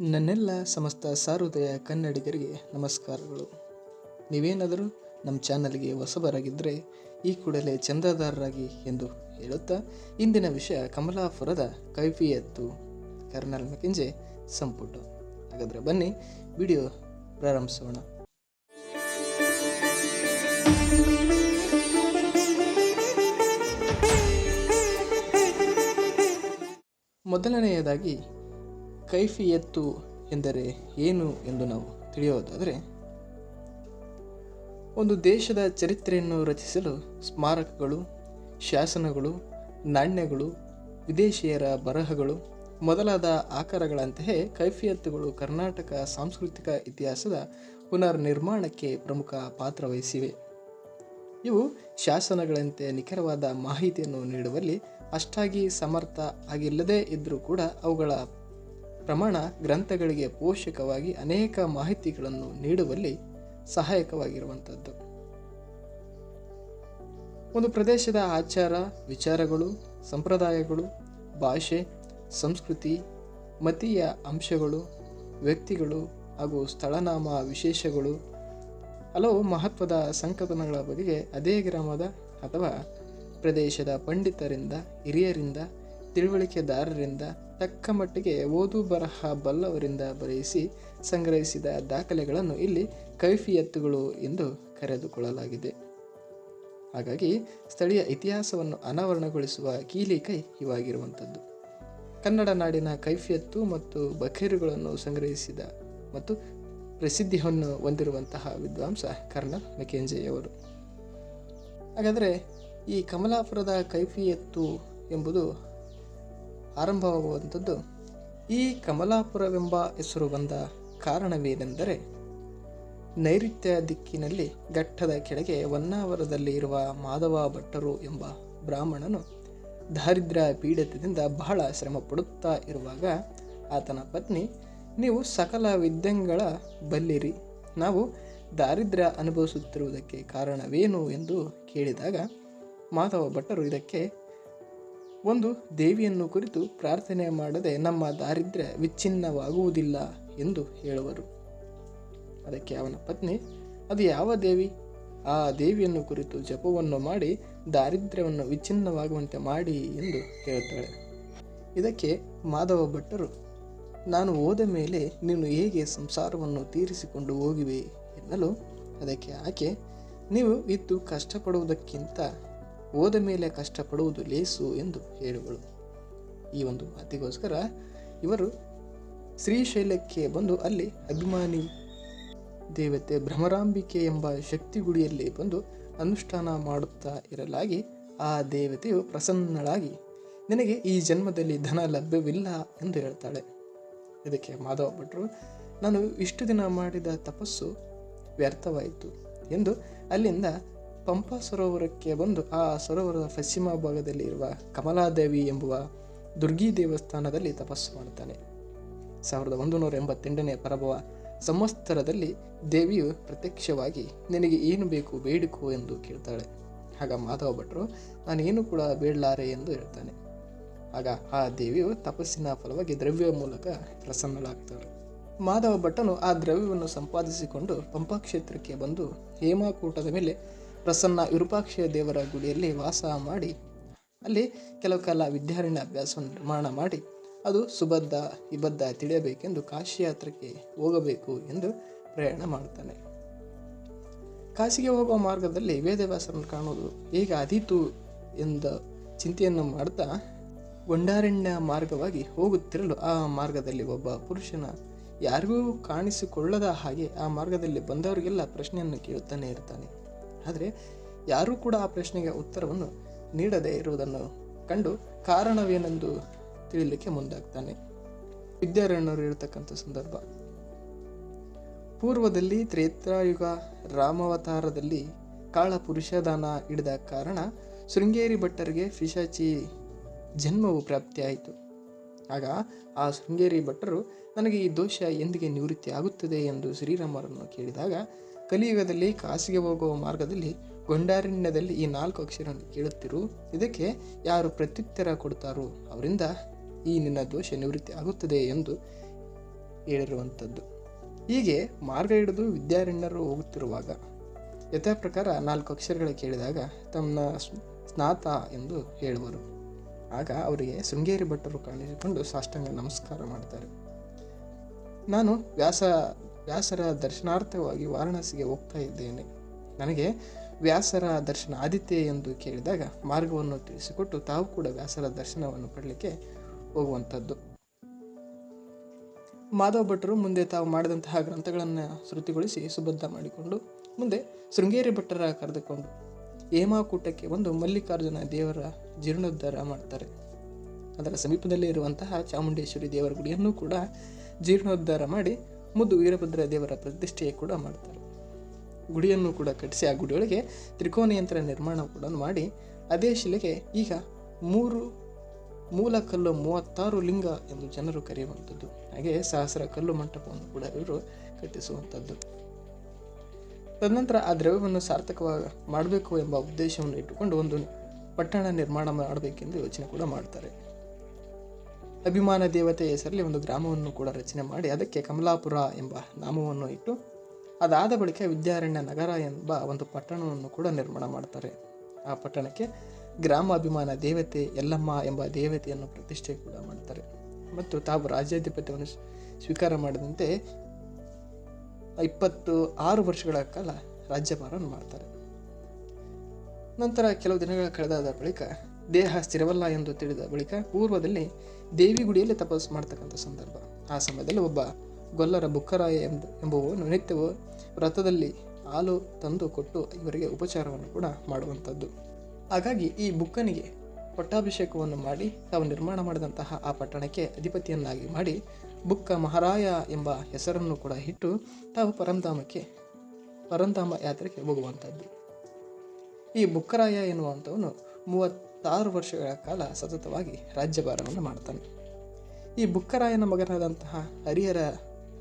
ನನ್ನೆಲ್ಲ ಸಮಸ್ತ ಸಾರೋದಯ ಕನ್ನಡಿಗರಿಗೆ ನಮಸ್ಕಾರಗಳು. ನೀವೇನಾದರೂ ನಮ್ಮ ಚಾನಲ್ಗೆ ಹೊಸಬರಾಗಿದ್ದರೆ ಈ ಕೂಡಲೇ ಚಂದಾದಾರರಾಗಿ ಎಂದು ಹೇಳುತ್ತಾ ಇಂದಿನ ವಿಷಯ ಕಮಲಾಪುರದ ಕೈಫಿಯತ್ತು ಕರ್ನಲ್ ಮೆಕೆಂಜೆ ಸಂಪುಟ. ಹಾಗಾದರೆ ಬನ್ನಿ, ವಿಡಿಯೋ ಪ್ರಾರಂಭಿಸೋಣ. ಮೊದಲನೆಯದಾಗಿ ಕೈಫಿಯತ್ತು ಎಂದರೆ ಏನು ಎಂದು ನಾವು ತಿಳಿಯೋದಾದರೆ ಒಂದು ದೇಶದ ಚರಿತ್ರೆಯನ್ನು ರಚಿಸಲು ಸ್ಮಾರಕಗಳು, ಶಾಸನಗಳು, ನಾಣ್ಯಗಳು, ವಿದೇಶಿಯರ ಬರಹಗಳು ಮೊದಲಾದ ಆಕಾರಗಳಂತೆಯೇ ಕೈಫಿಯತ್ತುಗಳು ಕರ್ನಾಟಕ ಸಾಂಸ್ಕೃತಿಕ ಇತಿಹಾಸದ ಪುನರ್ ನಿರ್ಮಾಣಕ್ಕೆ ಪ್ರಮುಖ ಪಾತ್ರ ವಹಿಸಿವೆ ಇವು ಶಾಸನಗಳಂತೆ ನಿಖರವಾದ ಮಾಹಿತಿಯನ್ನು ನೀಡುವಲ್ಲಿ ಅಷ್ಟಾಗಿ ಸಮರ್ಥ ಆಗಿಲ್ಲದೇ ಇದ್ದರೂ ಕೂಡ ಅವುಗಳ ಪ್ರಮಾಣ ಗ್ರಂಥಗಳಿಗೆ ಪೋಷಕವಾಗಿ ಅನೇಕ ಮಾಹಿತಿಗಳನ್ನು ನೀಡುವಲ್ಲಿ ಸಹಾಯಕವಾಗಿರುವಂಥದ್ದು. ಒಂದು ಪ್ರದೇಶದ ಆಚಾರ, ವಿಚಾರಗಳು, ಸಂಪ್ರದಾಯಗಳು, ಭಾಷೆ, ಸಂಸ್ಕೃತಿ, ಮತೀಯ ಅಂಶಗಳು, ವ್ಯಕ್ತಿಗಳು ಹಾಗೂ ಸ್ಥಳನಾಮ ವಿಶೇಷಗಳು, ಹಲವು ಮಹತ್ವದ ಸಂಕಲನಗಳ ಬಗೆಗೆ ಅದೇ ಗ್ರಾಮದ ಅಥವಾ ಪ್ರದೇಶದ ಪಂಡಿತರಿಂದ, ಹಿರಿಯರಿಂದ, ತಿಳುವಳಿಕೆದಾರರಿಂದ ತಕ್ಕ ಮಟ್ಟಿಗೆ ಓದು ಬರಹ ಬಲ್ಲವರಿಂದ ಬರೆಯಿಸಿ ಸಂಗ್ರಹಿಸಿದ ದಾಖಲೆಗಳನ್ನು ಇಲ್ಲಿ ಕೈಫಿಯತ್ತುಗಳು ಎಂದು ಕರೆದುಕೊಳ್ಳಲಾಗಿದೆ. ಹಾಗಾಗಿ ಸ್ಥಳೀಯ ಇತಿಹಾಸವನ್ನು ಅನಾವರಣಗೊಳಿಸುವ ಕೀಲಿ ಕೈ ಇವಾಗಿರುವಂಥದ್ದು. ಕನ್ನಡ ನಾಡಿನ ಕೈಫಿಯತ್ತು ಮತ್ತು ಬಖೇರುಗಳನ್ನು ಸಂಗ್ರಹಿಸಿದ ಮತ್ತು ಪ್ರಸಿದ್ಧಿಯನ್ನು ಹೊಂದಿರುವಂತಹ ವಿದ್ವಾಂಸ ಕರ್ನಲ್ ಮೆಕೆಂಜೆಯವರು. ಹಾಗಾದರೆ ಈ ಕಮಲಾಪುರದ ಕೈಫಿಯತ್ತು ಎಂಬುದು ಆರಂಭವಾಗುವಂಥದ್ದು. ಈ ಕಮಲಾಪುರವೆಂಬ ಹೆಸರು ಬಂದ ಕಾರಣವೇನೆಂದರೆ, ನೈಋತ್ಯ ದಿಕ್ಕಿನಲ್ಲಿ ಘಟ್ಟದ ಕೆಳಗೆ ಹೊನ್ನಾವರದಲ್ಲಿ ಇರುವ ಮಾಧವ ಭಟ್ಟರು ಎಂಬ ಬ್ರಾಹ್ಮಣನು ದಾರಿದ್ರ್ಯ ಪೀಡಿತದಿಂದ ಬಹಳ ಶ್ರಮ ಪಡುತ್ತಾ ಇರುವಾಗ ಆತನ ಪತ್ನಿ, ನೀವು ಸಕಲ ವಿದ್ಯೆಗಳ ಬಲ್ಲಿರಿ, ನಾವು ದಾರಿದ್ರ್ಯ ಅನುಭವಿಸುತ್ತಿರುವುದಕ್ಕೆ ಕಾರಣವೇನು ಎಂದು ಕೇಳಿದಾಗ ಮಾಧವ ಭಟ್ಟರು ಇದಕ್ಕೆ ಒಂದು ದೇವಿಯನ್ನು ಕುರಿತು ಪ್ರಾರ್ಥನೆ ಮಾಡದೆ ನಮ್ಮ ದಾರಿದ್ರ್ಯ ವಿಚ್ಛಿನ್ನವಾಗುವುದಿಲ್ಲ ಎಂದು ಹೇಳುವರು. ಅದಕ್ಕೆ ಅವನ ಪತ್ನಿ, ಅದು ಯಾವ ದೇವಿ? ಆ ದೇವಿಯನ್ನು ಕುರಿತು ಜಪವನ್ನು ಮಾಡಿ, ದಾರಿದ್ರ್ಯವನ್ನು ವಿಚ್ಛಿನ್ನವಾಗುವಂತೆ ಮಾಡಿ ಎಂದು ಹೇಳುತ್ತಾಳೆ. ಇದಕ್ಕೆ ಮಾಧವ ಭಟ್ಟರು, ನಾನು ಹೋದ ಮೇಲೆ ನೀನು ಹೇಗೆ ಸಂಸಾರವನ್ನು ತೀರಿಸಿಕೊಂಡು ಹೋಗಿವೆ? ಎನ್ನಲು ಅದಕ್ಕೆ ಆಕೆ, ನೀವು ಇತ್ತು ಕಷ್ಟಪಡುವುದಕ್ಕಿಂತ ಹೋದ ಮೇಲೆ ಕಷ್ಟಪಡುವುದು ಲೇಸು ಎಂದು ಹೇಳುವಳು ಈ ಒಂದು ಮಾತಿಗೋಸ್ಕರ ಇವರು ಶ್ರೀಶೈಲಕ್ಕೆ ಬಂದು ಅಲ್ಲಿ ಅಭಿಮಾನಿ ದೇವತೆ ಭ್ರಮರಾಂಬಿಕೆ ಎಂಬ ಶಕ್ತಿ ಗುಡಿಯಲ್ಲಿ ಬಂದು ಅನುಷ್ಠಾನ ಮಾಡುತ್ತಾ ಇರಲಾಗಿ ಆ ದೇವತೆಯು ಪ್ರಸನ್ನಳಾಗಿ, ನಿನಗೆ ಈ ಜನ್ಮದಲ್ಲಿ ಧನ ಲಭ್ಯವಿಲ್ಲ ಎಂದು ಹೇಳ್ತಾಳೆ. ಇದಕ್ಕೆ ಮಾಧವ ಭಟ್ರು, ನಾನು ಇಷ್ಟು ದಿನ ಮಾಡಿದ ತಪಸ್ಸು ವ್ಯರ್ಥವಾಯಿತು ಎಂದು ಅಲ್ಲಿಂದ ಪಂಪಾ ಸರೋವರಕ್ಕೆ ಬಂದು ಆ ಸರೋವರದ ಪಶ್ಚಿಮ ಭಾಗದಲ್ಲಿ ಇರುವ ಕಮಲಾದೇವಿ ಎಂಬುವ ದುರ್ಗಿ ದೇವಸ್ಥಾನದಲ್ಲಿ ತಪಸ್ಸು ಮಾಡುತ್ತಾನೆ. ಸಾವಿರದ ಒಂದುನೂರ ಎಂಬತ್ತೆಂಟನೇ ಪರಭವ ಸಂವತ್ಸರದಲ್ಲಿ ದೇವಿಯು ಪ್ರತ್ಯಕ್ಷವಾಗಿ, ನಿನಗೆ ಏನು ಬೇಕು ಬೇಡಿಕು ಎಂದು ಕೇಳ್ತಾಳೆ. ಆಗ ಮಾಧವ ಭಟ್ರು, ನಾನೇನು ಕೂಡ ಬೇಡಲಾರೆ ಎಂದು ಹೇಳ್ತಾನೆ. ಆಗ ಆ ದೇವಿಯು ತಪಸ್ಸಿನ ಫಲವಾಗಿ ದ್ರವ್ಯ ಮೂಲಕ ಪ್ರಸನ್ನಳಾಗ್ತಾಳೆ. ಮಾಧವ ಭಟ್ಟನು ಆ ದ್ರವ್ಯವನ್ನು ಸಂಪಾದಿಸಿಕೊಂಡು ಪಂಪಾ ಕ್ಷೇತ್ರಕ್ಕೆ ಬಂದು ಹೇಮಾಕೂಟದ ಮೇಲೆ ಪ್ರಸನ್ನ ವಿರೂಪಾಕ್ಷ ದೇವರ ಗುಡಿಯಲ್ಲಿ ವಾಸ ಮಾಡಿ, ಅಲ್ಲಿ ಕೆಲವು ಕಾಲ ವಿದ್ಯಾರಣ್ಯ ಅಭ್ಯಾಸವನ್ನು ನಿರ್ಮಾಣ ಮಾಡಿ, ಅದು ಸುಬದ್ಧ ಇಬದ್ಧ ತಿಳಿಯಬೇಕೆಂದು ಕಾಶಿ ಯಾತ್ರಕ್ಕೆ ಹೋಗಬೇಕು ಎಂದು ಪ್ರಯಾಣ ಮಾಡುತ್ತಾನೆ. ಕಾಶಿಗೆ ಹೋಗುವ ಮಾರ್ಗದಲ್ಲಿ ವೇದವ್ಯಾಸರನ್ನು ಕಾಣುವುದು ಈಗ ಅದೀತು ಎಂದ ಚಿಂತೆಯನ್ನು ಮಾಡ್ತಾ ಗೊಂಡಾರಣ್ಯ ಮಾರ್ಗವಾಗಿ ಹೋಗುತ್ತಿರಲು ಆ ಮಾರ್ಗದಲ್ಲಿ ಒಬ್ಬ ಪುರುಷನ ಯಾರಿಗೂ ಕಾಣಿಸಿಕೊಳ್ಳದ ಹಾಗೆ ಆ ಮಾರ್ಗದಲ್ಲಿ ಬಂದವರಿಗೆಲ್ಲ ಪ್ರಶ್ನೆಯನ್ನು ಕೇಳುತ್ತಾನೆ ಇರ್ತಾನೆ. ಆದರೆ ಯಾರೂ ಕೂಡ ಆ ಪ್ರಶ್ನೆಗೆ ಉತ್ತರವನ್ನು ನೀಡದೇ ಇರುವುದನ್ನು ಕಂಡು ಕಾರಣವೇನೆಂದು ತಿಳಿಯಲಿಕ್ಕೆ ಮುಂದಾಗ್ತಾನೆ. ವಿದ್ಯಾರಣ್ಯರು ಇರತಕ್ಕಂಥ ಸಂದರ್ಭ. ಪೂರ್ವದಲ್ಲಿ ತ್ರೇತಾಯುಗ ರಾಮಾವತಾರದಲ್ಲಿ ಕಾಳ ಪುರುಷದಾನ ಹಿಡಿದ ಕಾರಣ ಶೃಂಗೇರಿ ಭಟ್ಟರಿಗೆ ಫಿಶಾಚಿ ಜನ್ಮವು ಪ್ರಾಪ್ತಿಯಾಯಿತು. ಆಗ ಆ ಶೃಂಗೇರಿ ಭಟ್ಟರು, ನನಗೆ ಈ ದೋಷ ಎಂದಿಗೆ ನಿವೃತ್ತಿ ಆಗುತ್ತದೆ ಎಂದು ಶ್ರೀರಾಮರನ್ನು ಕೇಳಿದಾಗ ಕಲಿಯುಗದಲ್ಲಿ ಕಾಸಿಗೆ ಹೋಗುವ ಮಾರ್ಗದಲ್ಲಿ ಗೊಂಡಾರಣ್ಯದಲ್ಲಿ ಈ ನಾಲ್ಕು ಅಕ್ಷರವನ್ನು ಕೇಳುತ್ತಿರು. ಇದಕ್ಕೆ ಯಾರು ಪ್ರತ್ಯುತ್ತರ ಕೊಡ್ತಾರೋ ಅವರಿಂದ ಈ ನಿನ್ನ ದೋಷ ನಿವೃತ್ತಿ ಆಗುತ್ತದೆ ಎಂದು ಹೇಳಿರುವಂಥದ್ದು. ಹೀಗೆ ಮಾರ್ಗ ಹಿಡಿದು ವಿದ್ಯಾರಣ್ಯರು ಹೋಗುತ್ತಿರುವಾಗ ಯಥಾ ಪ್ರಕಾರ ನಾಲ್ಕು ಅಕ್ಷರಗಳು ಕೇಳಿದಾಗ ತಮ್ಮ ಸ್ನಾತ ಎಂದು ಹೇಳುವರು. ಆಗ ಅವರಿಗೆ ಶೃಂಗೇರಿ ಭಟ್ಟರು ಕಾಣಿಸಿಕೊಂಡು ಸಾಷ್ಟಾಂಗ ನಮಸ್ಕಾರ ಮಾಡ್ತಾರೆ. ನಾನು ವ್ಯಾಸ ವ್ಯಾಸರ ದರ್ಶನಾರ್ಥವಾಗಿ ವಾರಣಾಸಿಗೆ ಹೋಗ್ತಾ ಇದ್ದೇನೆ. ನನಗೆ ವ್ಯಾಸರ ದರ್ಶನ ಆದಿತ್ಯ ಎಂದು ಕೇಳಿದಾಗ ಮಾರ್ಗವನ್ನು ತಿಳಿಸಿಕೊಟ್ಟು ತಾವು ಕೂಡ ವ್ಯಾಸರ ದರ್ಶನವನ್ನು ಪಡಲಿಕ್ಕೆ ಹೋಗುವಂಥದ್ದು. ಮಾಧವ ಭಟ್ಟರು ಮುಂದೆ ತಾವು ಮಾಡಿದಂತಹ ಗ್ರಂಥಗಳನ್ನು ಶ್ರುತಿಗೊಳಿಸಿ ಸುಬದ್ಧ ಮಾಡಿಕೊಂಡು ಮುಂದೆ ಶೃಂಗೇರಿ ಭಟ್ಟರ ಕರೆದುಕೊಂಡು ಹೇಮಾಕೂಟಕ್ಕೆ ಒಂದು ಮಲ್ಲಿಕಾರ್ಜುನ ದೇವರ ಜೀರ್ಣೋದ್ಧಾರ ಮಾಡ್ತಾರೆ. ಅದರ ಸಮೀಪದಲ್ಲೇ ಇರುವಂತಹ ಚಾಮುಂಡೇಶ್ವರಿ ದೇವರ ಗುಡಿಯನ್ನು ಕೂಡ ಜೀರ್ಣೋದ್ಧಾರ ಮಾಡಿ ಮುದ್ದು ವೀರಭದ್ರ ದೇವರ ಪ್ರತಿಷ್ಠೆ ಕೂಡ ಮಾಡ್ತಾರೆ. ಗುಡಿಯನ್ನು ಕೂಡ ಕಟ್ಟಿಸಿ ಆ ಗುಡಿಯೊಳಗೆ ತ್ರಿಕೋನಯಂತ್ರ ನಿರ್ಮಾಣ ಕೂಡ ಮಾಡಿ ಅದೇ ಶಿಲೆಗೆ ಈಗ ಮೂರು ಮೂಲ ಕಲ್ಲು ಮೂವತ್ತಾರು ಲಿಂಗ ಎಂದು ಜನರು ಕರೆಯುವಂಥದ್ದು. ಹಾಗೆ ಸಹಸ್ರ ಕಲ್ಲು ಮಂಟಪವನ್ನು ಕೂಡ ಇವರು ಕಟ್ಟಿಸುವಂಥದ್ದು. ತದನಂತರ ಆ ದ್ರವ್ಯವನ್ನು ಸಾರ್ಥಕವಾಗಿ ಮಾಡಬೇಕು ಎಂಬ ಉದ್ದೇಶವನ್ನು ಇಟ್ಟುಕೊಂಡು ಒಂದು ಪಟ್ಟಣ ನಿರ್ಮಾಣ ಮಾಡಬೇಕೆಂದು ಯೋಚನೆ ಕೂಡ ಮಾಡ್ತಾರೆ. ಅಭಿಮಾನ ದೇವತೆ ಹೆಸರಲ್ಲಿ ಒಂದು ಗ್ರಾಮವನ್ನು ಕೂಡ ರಚನೆ ಮಾಡಿ ಅದಕ್ಕೆ ಕಮಲಾಪುರ ಎಂಬ ನಾಮವನ್ನು ಇಟ್ಟು ಅದಾದ ಬಳಿಕ ವಿದ್ಯಾರಣ್ಯ ನಗರ ಎಂಬ ಒಂದು ಪಟ್ಟಣವನ್ನು ಕೂಡ ನಿರ್ಮಾಣ ಮಾಡ್ತಾರೆ. ಆ ಪಟ್ಟಣಕ್ಕೆ ಗ್ರಾಮ ಅಭಿಮಾನ ದೇವತೆ ಯಲ್ಲಮ್ಮ ಎಂಬ ದೇವತೆಯನ್ನು ಪ್ರತಿಷ್ಠೆ ಕೂಡ ಮಾಡ್ತಾರೆ. ಮತ್ತು ತಾವು ರಾಜ್ಯಾಧಿಪತ್ಯವನ್ನು ಸ್ವೀಕಾರ ಮಾಡಿದಂತೆ ಇಪ್ಪತ್ತು ಆರು ವರ್ಷಗಳ ಕಾಲ ರಾಜ್ಯಭಾರವನ್ನು ಮಾಡ್ತಾರೆ. ನಂತರ ಕೆಲವು ದಿನಗಳ ಕಳೆದಾದ ಬಳಿಕ ದೇಹ ಸ್ಥಿರವಲ್ಲ ಎಂದು ತಿಳಿದ ಬಳಿಕ ಪೂರ್ವದಲ್ಲಿ ದೇವಿ ಗುಡಿಯಲ್ಲಿ ತಪಸ್ಸು ಮಾಡ್ತಕ್ಕಂಥ ಸಂದರ್ಭ. ಆ ಸಮಯದಲ್ಲಿ ಒಬ್ಬ ಗೊಲ್ಲರ ಬುಕ್ಕರಾಯ ಎಂಬ ಎಂಬುವನು ನಿತ್ಯವೂ ವ್ರತದಲ್ಲಿ ಹಾಲು ತಂದು ಕೊಟ್ಟು ಇವರಿಗೆ ಉಪಚಾರವನ್ನು ಕೂಡ ಮಾಡುವಂಥದ್ದು. ಹಾಗಾಗಿ ಈ ಬುಕ್ಕನಿಗೆ ಪಟ್ಟಾಭಿಷೇಕವನ್ನು ಮಾಡಿ ತಾವು ನಿರ್ಮಾಣ ಮಾಡಿದಂತಹ ಆ ಪಟ್ಟಣಕ್ಕೆ ಅಧಿಪತಿಯನ್ನಾಗಿ ಮಾಡಿ ಬುಕ್ಕ ಮಹಾರಾಯ ಎಂಬ ಹೆಸರನ್ನು ಕೂಡ ಇಟ್ಟು ತಾವು ಪರಂಧಾಮಕ್ಕೆ ಪರಂಧಾಮ ಯಾತ್ರೆಗೆ ಹೋಗುವಂಥದ್ದು. ಈ ಬುಕ್ಕರಾಯ ಎನ್ನುವಂಥವನು ಮೂವತ್ತಾರು ವರ್ಷಗಳ ಕಾಲ ಸತತವಾಗಿ ರಾಜ್ಯಭಾರವನ್ನು ಮಾಡ್ತಾನೆ. ಈ ಬುಕ್ಕರಾಯನ ಮಗನಾದಂತಹ ಹರಿಹರ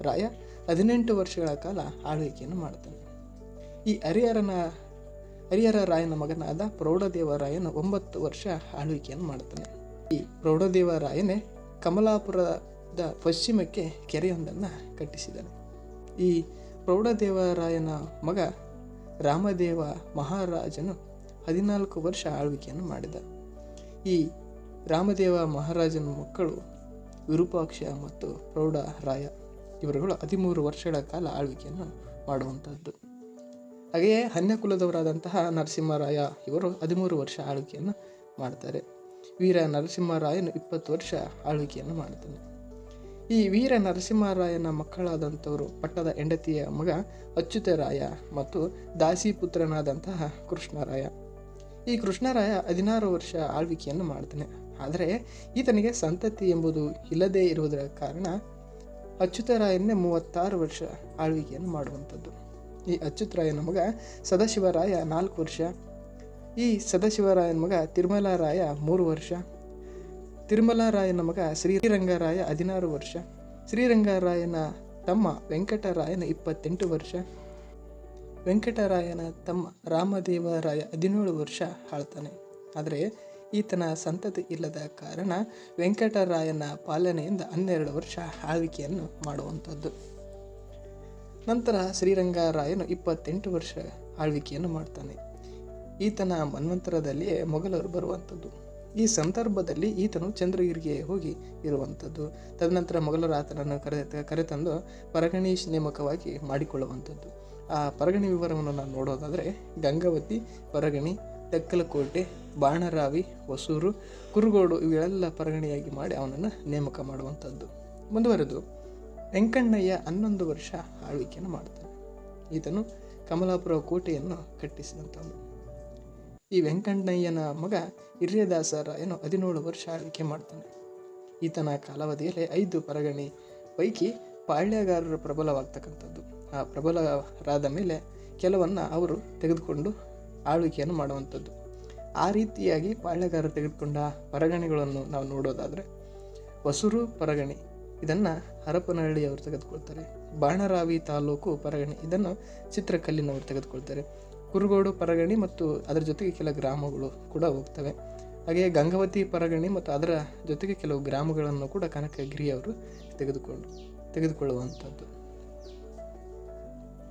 ರಾಯ ಹದಿನೆಂಟು ವರ್ಷಗಳ ಕಾಲ ಆಳ್ವಿಕೆಯನ್ನು ಮಾಡ್ತಾನೆ. ಈ ಹರಿಹರನ ಹರಿಹರ ರಾಯನ ಮಗನಾದ ಪ್ರೌಢದೇವರಾಯನು ಒಂಬತ್ತು ವರ್ಷ ಆಳ್ವಿಕೆಯನ್ನು ಮಾಡ್ತಾನೆ. ಈ ಪ್ರೌಢದೇವರಾಯನೇ ಕಮಲಾಪುರದ ಪಶ್ಚಿಮಕ್ಕೆ ಕೆರೆಯೊಂದನ್ನು ಕಟ್ಟಿಸಿದನು. ಈ ಪ್ರೌಢದೇವರಾಯನ ಮಗ ರಾಮದೇವ ಮಹಾರಾಜನು ಹದಿನಾಲ್ಕು ವರ್ಷ ಆಳ್ವಿಕೆಯನ್ನು ಮಾಡಿದ. ಈ ರಾಮದೇವ ಮಹಾರಾಜನ ಮಕ್ಕಳು ವಿರೂಪಾಕ್ಷ ಮತ್ತು ಪ್ರೌಢರಾಯ ಇವರುಗಳು ಹದಿಮೂರು ವರ್ಷಗಳ ಕಾಲ ಆಳ್ವಿಕೆಯನ್ನು ಮಾಡುವಂಥದ್ದು. ಹಾಗೆಯೇ ಹನ್ಯಕುಲದವರಾದಂತಹ ನರಸಿಂಹರಾಯ ಇವರು ಹದಿಮೂರು ವರ್ಷ ಆಳ್ವಿಕೆಯನ್ನು ಮಾಡ್ತಾರೆ. ವೀರ ನರಸಿಂಹರಾಯನು ಇಪ್ಪತ್ತು ವರ್ಷ ಆಳ್ವಿಕೆಯನ್ನು ಮಾಡ್ತಾನೆ. ಈ ವೀರ ನರಸಿಂಹರಾಯನ ಮಕ್ಕಳಾದಂಥವರು ಪಟ್ಟದ ಹೆಂಡತಿಯ ಮಗ ಅಚ್ಯುತರಾಯ ಮತ್ತು ದಾಸಿ ಪುತ್ರನಾದಂತಹ ಕೃಷ್ಣರಾಯ. ಈ ಕೃಷ್ಣರಾಯ ಹದಿನಾರು ವರ್ಷ ಆಳ್ವಿಕೆಯನ್ನು ಮಾಡ್ತಾನೆ. ಆದರೆ ಈತನಿಗೆ ಸಂತತಿ ಎಂಬುದು ಇಲ್ಲದೇ ಇರುವುದರ ಕಾರಣ ಅಚ್ಯುತರಾಯನ್ನೇ ಮೂವತ್ತಾರು ವರ್ಷ ಆಳ್ವಿಕೆಯನ್ನು ಮಾಡುವಂಥದ್ದು. ಈ ಅಚ್ಯುತರಾಯನ ಮಗ ಸದಾಶಿವರಾಯ ನಾಲ್ಕು ವರ್ಷ, ಈ ಸದಾಶಿವರಾಯನ ಮಗ ತಿರುಮಲಾರಾಯ ಮೂರು ವರ್ಷ, ತಿರುಮಲರಾಯನ ಮಗ ಶ್ರೀರಂಗರಾಯ ಹದಿನಾರು ವರ್ಷ, ಶ್ರೀರಂಗರಾಯನ ತಮ್ಮ ವೆಂಕಟರಾಯನ ಇಪ್ಪತ್ತೆಂಟು ವರ್ಷ ವೆಂಕಟರಾಯನ ತಮ್ಮ ರಾಮದೇವರಾಯ ಹದಿನೇಳು ವರ್ಷ ಆಳ್ತಾನೆ. ಆದರೆ ಈತನ ಸಂತತಿ ಇಲ್ಲದ ಕಾರಣ ವೆಂಕಟರಾಯನ ಪಾಲನೆಯಿಂದ ಹನ್ನೆರಡು ವರ್ಷ ಆಳ್ವಿಕೆಯನ್ನು ಮಾಡುವಂಥದ್ದು. ನಂತರ ಶ್ರೀರಂಗರಾಯನು ಇಪ್ಪತ್ತೆಂಟು ವರ್ಷ ಆಳ್ವಿಕೆಯನ್ನು ಮಾಡ್ತಾನೆ. ಈತನ ಮನ್ವಂತರದಲ್ಲಿಯೇ ಮೊಘಲರು ಬರುವಂಥದ್ದು. ಈ ಸಂದರ್ಭದಲ್ಲಿ ಈತನು ಚಂದ್ರಗಿರಿಗೆ ಹೋಗಿ ಇರುವಂಥದ್ದು. ತದನಂತರ ಮೊಘಲರು ಆತನನ್ನು ಕರೆ ಕರೆತಂದು ಪರಗಣೇಶ್ ನೇಮಕವಾಗಿ ಮಾಡಿಕೊಳ್ಳುವಂಥದ್ದು. ಆ ಪರಗಣಿ ವಿವರವನ್ನು ನಾವು ನೋಡೋದಾದರೆ ಗಂಗಾವತಿ, ಪರಗಣಿ, ತೆಕ್ಕಲಕೋಟೆ, ಬಾಣರಾವಿ, ಹೊಸೂರು, ಕುರುಗೋಡು ಇವೆಲ್ಲ ಪರಗಣಿಯಾಗಿ ಮಾಡಿ ಅವನನ್ನು ನೇಮಕ ಮಾಡುವಂಥದ್ದು. ಮುಂದುವರೆದು ವೆಂಕಣ್ಣಯ್ಯ ಹನ್ನೊಂದು ವರ್ಷ ಆಳ್ವಿಕೆಯನ್ನು ಮಾಡ್ತಾನೆ. ಈತನು ಕಮಲಾಪುರ ಕೋಟೆಯನ್ನು ಕಟ್ಟಿಸಿದಂಥವನು. ಈ ವೆಂಕಣ್ಣಯ್ಯನ ಮಗ ಹಿರಿಯದಾಸರಾಯನು ಹದಿನೇಳು ವರ್ಷ ಆಳ್ವಿಕೆ ಮಾಡ್ತಾನೆ. ಈತನ ಕಾಲಾವಧಿಯಲ್ಲಿ ಐದು ಪರಗಣಿ ಪೈಕಿ ಪಾಳ್ಯಗಾರರು ಪ್ರಬಲವಾಗ್ತಕ್ಕಂಥದ್ದು. ಪ್ರಬಲರಾದ ಮೇಲೆ ಕೆಲವನ್ನ ಅವರು ತೆಗೆದುಕೊಂಡು ಆಳ್ವಿಕೆಯನ್ನು ಮಾಡುವಂಥದ್ದು. ಆ ರೀತಿಯಾಗಿ ಪಾಳ್ಯಗಾರ ತೆಗೆದುಕೊಂಡ ಪರಗಣಿಗಳನ್ನು ನಾವು ನೋಡೋದಾದರೆ, ಹೊಸೂರು ಪರಗಣಿ, ಇದನ್ನು ಹರಪನಹಳ್ಳಿಯವರು ತೆಗೆದುಕೊಳ್ತಾರೆ. ಬಾಣರಾವಿ ತಾಲೂಕು ಪರಗಣಿ, ಇದನ್ನು ಚಿತ್ರಕಲ್ಲಿನವರು ತೆಗೆದುಕೊಳ್ತಾರೆ. ಕುರುಗೋಡು ಪರಗಣಿ ಮತ್ತು ಅದರ ಜೊತೆಗೆ ಕೆಲ ಗ್ರಾಮಗಳು ಕೂಡ ಹೋಗ್ತವೆ. ಹಾಗೆಯೇ ಗಂಗಾವತಿ ಪರಗಣಿ ಮತ್ತು ಅದರ ಜೊತೆಗೆ ಕೆಲವು ಗ್ರಾಮಗಳನ್ನು ಕೂಡ ಕನಕಗಿರಿಯವರು ತೆಗೆದುಕೊಂಡು, ತೆಗೆದುಕೊಳ್ಳುವಂಥದ್ದು.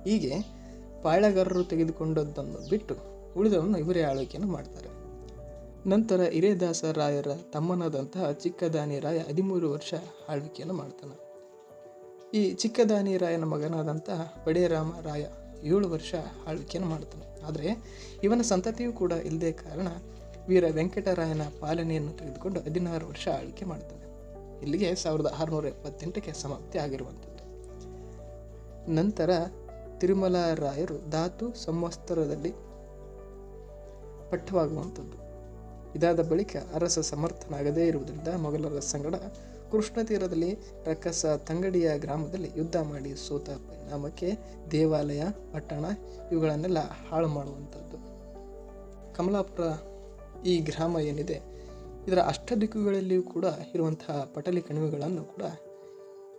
ಹೀಗೆ ಪಾಳೆಗಾರರು ತೆಗೆದುಕೊಂಡದ್ದನ್ನು ಬಿಟ್ಟು ಉಳಿದವನ್ನು ಇವರೇ ಆಳ್ವಿಕೆಯನ್ನು ಮಾಡ್ತಾರೆ. ನಂತರ ಹಿರೇದಾಸರಾಯರ ತಮ್ಮನಾದಂತಹ ಚಿಕ್ಕದಾನಿ ರಾಯ ಹದಿಮೂರು ವರ್ಷ ಆಳ್ವಿಕೆಯನ್ನು ಮಾಡ್ತಾನೆ. ಈ ಚಿಕ್ಕದಾನಿ ರಾಯನ ಮಗನಾದಂತಹ ಬಡೇರಾಮ ರಾಯ ಏಳು ವರ್ಷ ಆಳ್ವಿಕೆಯನ್ನು ಮಾಡ್ತಾನೆ. ಆದರೆ ಇವನ ಸಂತತಿಯೂ ಕೂಡ ಇಲ್ಲದೆ ಕಾರಣ ವೀರ ವೆಂಕಟರಾಯನ ಪಾಲನೆಯನ್ನು ತೆಗೆದುಕೊಂಡು ಹದಿನಾರು ವರ್ಷ ಆಳ್ವಿಕೆ ಮಾಡ್ತಾನೆ. ಇಲ್ಲಿಗೆ ಸಾವಿರದ ಆರುನೂರ ಎಪ್ಪತ್ತೆಂಟಕ್ಕೆ ಸಮಾಪ್ತಿ ಆಗಿರುವಂಥದ್ದು. ನಂತರ ತಿರುಮಲ ರಾಯರು ಧಾತು ಸಂವತ್ಸರದಲ್ಲಿ ಪಠ್ಯವಾಗುವಂಥದ್ದು. ಇದಾದ ಬಳಿಕ ಅರಸ ಸಮರ್ಥನಾಗದೇ ಇರುವುದರಿಂದ ಮೊಘಲರ ಸಂಗಡ ಕೃಷ್ಣ ತೀರದಲ್ಲಿ ರಕ್ಕಸ ತಂಗಡಿಯ ಗ್ರಾಮದಲ್ಲಿ ಯುದ್ಧ ಮಾಡಿ ಸೋತ ಪರಿಣಾಮಕ್ಕೆ ದೇವಾಲಯ, ಪಟ್ಟಣ ಇವುಗಳನ್ನೆಲ್ಲ ಹಾಳು ಮಾಡುವಂಥದ್ದು. ಕಮಲಾಪುರ ಈ ಗ್ರಾಮ ಏನಿದೆ, ಇದರ ಅಷ್ಟದಿಕ್ಕುಗಳಲ್ಲಿಯೂ ಕೂಡ ಇರುವಂತಹ ಪಟಲಿ ಕಣಿವೆಗಳನ್ನು ಕೂಡ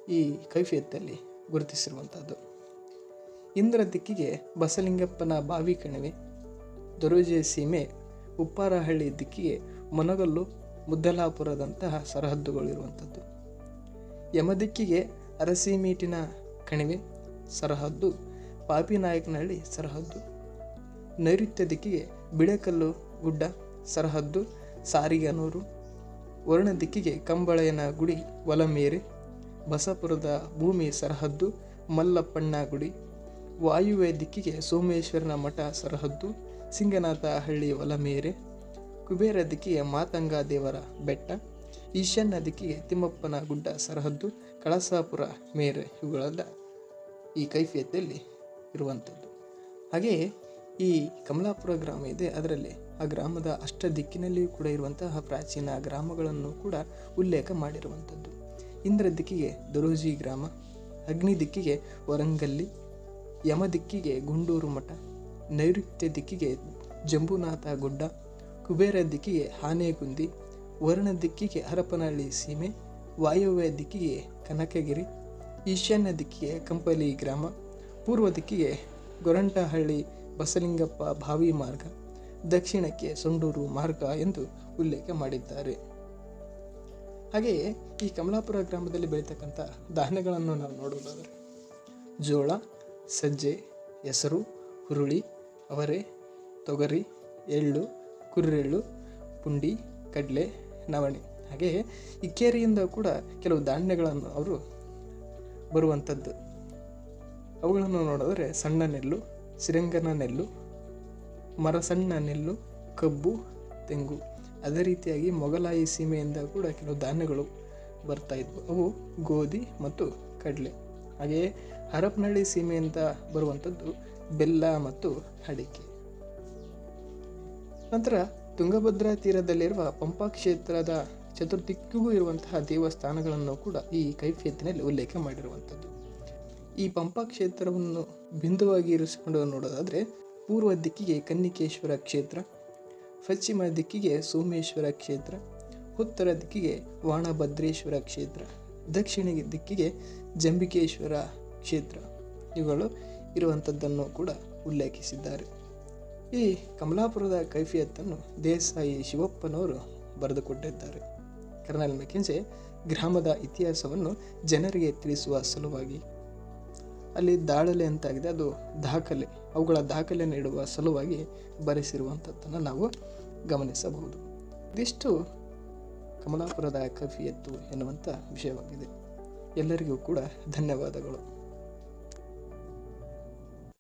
ಈ ಕೈಫಿಯತ್ತಲ್ಲಿ ಗುರುತಿಸಿರುವಂಥದ್ದು. ಇಂದ್ರ ದಿಕ್ಕಿಗೆ ಬಸಲಿಂಗಪ್ಪನ ಬಾವಿ ಕಣಿವೆ. ದೊರೋಜೆ ಸೀಮೆ ಉಪ್ಪಾರಹಳ್ಳಿ ದಿಕ್ಕಿಗೆ ಮೊನಗಲ್ಲು ಮುದ್ದಲಾಪುರದಂತಹ ಸರಹದ್ದುಗಳಿರುವಂಥದ್ದು. ಯಮದಿಕ್ಕಿಗೆ ಅರಸಿಮೀಟಿನ ಕಣಿವೆ, ಸರಹದ್ದು ಪಾಪಿನಾಯಕನಹಳ್ಳಿ ಸರಹದ್ದು. ನೈಋತ್ಯ ದಿಕ್ಕಿಗೆ ಬಿಳೆಕಲ್ಲು ಗುಡ್ಡ, ಸರಹದ್ದು ಸಾರಿಗನೂರು. ವರ್ಣ ದಿಕ್ಕಿಗೆ ಕಂಬಳಯನ ಗುಡಿ, ಒಲಮೇರೆ. ಬಸಪುರದ ಭೂಮಿ ಸರಹದ್ದು ಮಲ್ಲಪ್ಪಣ್ಣ ಗುಡಿ. ವಾಯುವ್ಯ ಸೋಮೇಶ್ವರನ ಮಠ ಸರಹದ್ದು, ಸಿಂಗನಾಥ ಹಳ್ಳಿ ಒಲಮೇರೆ, ಕುಬೇರ ದಿಕ್ಕಿಗೆ ಮಾತಂಗ ದೇವರ ಬೆಟ್ಟ, ಈಶಾನ್ಯ ದಿಕ್ಕಿಗೆ ತಿಮ್ಮಪ್ಪನ ಗುಡ್ಡ ಸರಹದ್ದು, ಕಳಸಾಪುರ ಮೇರೆ ಇವುಗಳೆಲ್ಲ ಈ ಕೈಫಿಯತೆಯಲ್ಲಿ ಇರುವಂಥದ್ದು. ಹಾಗೆಯೇ ಈ ಕಮಲಾಪುರ ಗ್ರಾಮ ಇದೆ, ಅದರಲ್ಲಿ ಆ ಗ್ರಾಮದ ಅಷ್ಟ ದಿಕ್ಕಿನಲ್ಲಿಯೂ ಕೂಡ ಇರುವಂತಹ ಪ್ರಾಚೀನ ಗ್ರಾಮಗಳನ್ನು ಕೂಡ ಉಲ್ಲೇಖ ಮಾಡಿರುವಂಥದ್ದು. ಇಂದ್ರ ದಿಕ್ಕಿಗೆ ದೊರೋಜಿ ಗ್ರಾಮ, ಅಗ್ನಿ ದಿಕ್ಕಿಗೆ ವರಂಗಲ್ಲಿ ಯಮ ದಿಕ್ಕಿಗೆ ಗುಂಡೂರು ಮಠ, ನೈಋತ್ಯ ದಿಕ್ಕಿಗೆ ಜಂಬುನಾಥ ಗುಡ್ಡ, ಕುಬೇರ ದಿಕ್ಕಿಗೆ ಆನೆಗುಂದಿ, ವರುಣ ದಿಕ್ಕಿಗೆ ಹರಪನಹಳ್ಳಿ ಸೀಮೆ, ವಾಯುವ್ಯ ದಿಕ್ಕಿಗೆ ಕನಕಗಿರಿ, ಈಶಾನ್ಯ ದಿಕ್ಕಿಗೆ ಕಂಪಲಿ ಗ್ರಾಮ, ಪೂರ್ವ ದಿಕ್ಕಿಗೆ ಗೊರಂಟಹಳ್ಳಿ ಬಸಲಿಂಗಪ್ಪ ಭಾವಿ ಮಾರ್ಗ, ದಕ್ಷಿಣಕ್ಕೆ ಸೊಂಡೂರು ಮಾರ್ಗ ಎಂದು ಉಲ್ಲೇಖ ಮಾಡಿದ್ದಾರೆ. ಹಾಗೆಯೇ ಈ ಕಮಲಾಪುರ ಗ್ರಾಮದಲ್ಲಿ ಬೆಳೀತಕ್ಕಂಥ ಧಾನ್ಯಗಳನ್ನು ನಾವು ನೋಡುವುದಾದರೆ ಜೋಳ ಸಜ್ಜೆ ಹೆಸರು ಹುರುಳಿ, ಅವರೆ ತೊಗರಿ, ಎಳ್ಳು, ಕುರ್ರೆಳ್ಳು, ಪುಂಡಿ, ಕಡಲೆ, ನವಣೆ. ಹಾಗೆಯೇ ಇಕ್ಕೇರಿಯಿಂದ ಕೂಡ ಕೆಲವು ಧಾನ್ಯಗಳನ್ನು ಅವರು ಬರುವಂಥದ್ದು. ಅವುಗಳನ್ನು ನೋಡಿದ್ರೆ ಸಣ್ಣ ನೆಲ್ಲು, ಸಿರಂಗನ ನೆಲ್ಲು, ಮರಸಣ್ಣ ನೆಲ್ಲು, ಕಬ್ಬು, ತೆಂಗು. ಅದೇ ರೀತಿಯಾಗಿ ಮೊಗಲಾಯಿ ಸೀಮೆಯಿಂದ ಕೂಡ ಕೆಲವು ಧಾನ್ಯಗಳು ಬರ್ತಾ ಇದ್ವು. ಅವು ಗೋಧಿ ಮತ್ತು ಕಡಲೆ. ಹಾಗೆಯೇ ಹರಪನಹಳ್ಳಿ ಸೀಮೆಯಿಂದ ಬರುವಂಥದ್ದು ಬೆಲ್ಲ ಮತ್ತು ಅಡಿಕೆ ನಂತರ ತುಂಗಭದ್ರಾ ತೀರದಲ್ಲಿರುವ ಪಂಪಾ ಕ್ಷೇತ್ರದ ಚತುರ್ದಿಕ್ಕಿಗೂ ಇರುವಂತಹ ದೇವಸ್ಥಾನಗಳನ್ನು ಕೂಡ ಈ ಕೈಫಿಯತ್ತಿನಲ್ಲಿ ಉಲ್ಲೇಖ ಮಾಡಿರುವಂಥದ್ದು. ಈ ಪಂಪಾ ಕ್ಷೇತ್ರವನ್ನು ಬಿಂದುವಾಗಿ ಇರಿಸಿಕೊಂಡು ನೋಡೋದಾದರೆ ಪೂರ್ವ ದಿಕ್ಕಿಗೆ ಕನ್ನಿಕೇಶ್ವರ ಕ್ಷೇತ್ರ, ಪಶ್ಚಿಮ ದಿಕ್ಕಿಗೆ ಸೋಮೇಶ್ವರ ಕ್ಷೇತ್ರ, ಉತ್ತರ ದಿಕ್ಕಿಗೆ ವಾಣಭದ್ರೇಶ್ವರ ಕ್ಷೇತ್ರ. ದಕ್ಷಿಣ ದಿಕ್ಕಿಗೆ ಜಂಬಿಕೇಶ್ವರ ಕ್ಷೇತ್ರ. ಇವುಗಳು ಇರುವಂಥದ್ದನ್ನು ಕೂಡ ಉಲ್ಲೇಖಿಸಿದ್ದಾರೆ. ಈ ಕಮಲಾಪುರದ ಕೈಫಿಯತ್ತನ್ನು ದೇಸಾಯಿ ಶಿವಪ್ಪನವರು ಬರೆದುಕೊಟ್ಟಿದ್ದಾರೆ. ಕರ್ನಲ್ ಮೆಕೆಂಜೆ ಗ್ರಾಮದ ಇತಿಹಾಸವನ್ನು ಜನರಿಗೆ ತಿಳಿಸುವ ಸಲುವಾಗಿ. ಅಲ್ಲಿ ದಾಳಲೆ ಅಂತಾಗಿದೆ, ಅದು ದಾಖಲೆ. ಅವುಗಳ ದಾಖಲೆ ನೀಡುವ ಸಲುವಾಗಿ ಬರೆಸಿರುವಂಥದ್ದನ್ನು ನಾವು ಗಮನಿಸಬಹುದು. ಇದಿಷ್ಟು ಕಮಲಾಪುರದ ಕವಿಯತ್ತು ಎನ್ನುವಂಥ ವಿಷಯವಾಗಿದೆ. ಎಲ್ಲರಿಗೂ ಕೂಡ ಧನ್ಯವಾದಗಳು.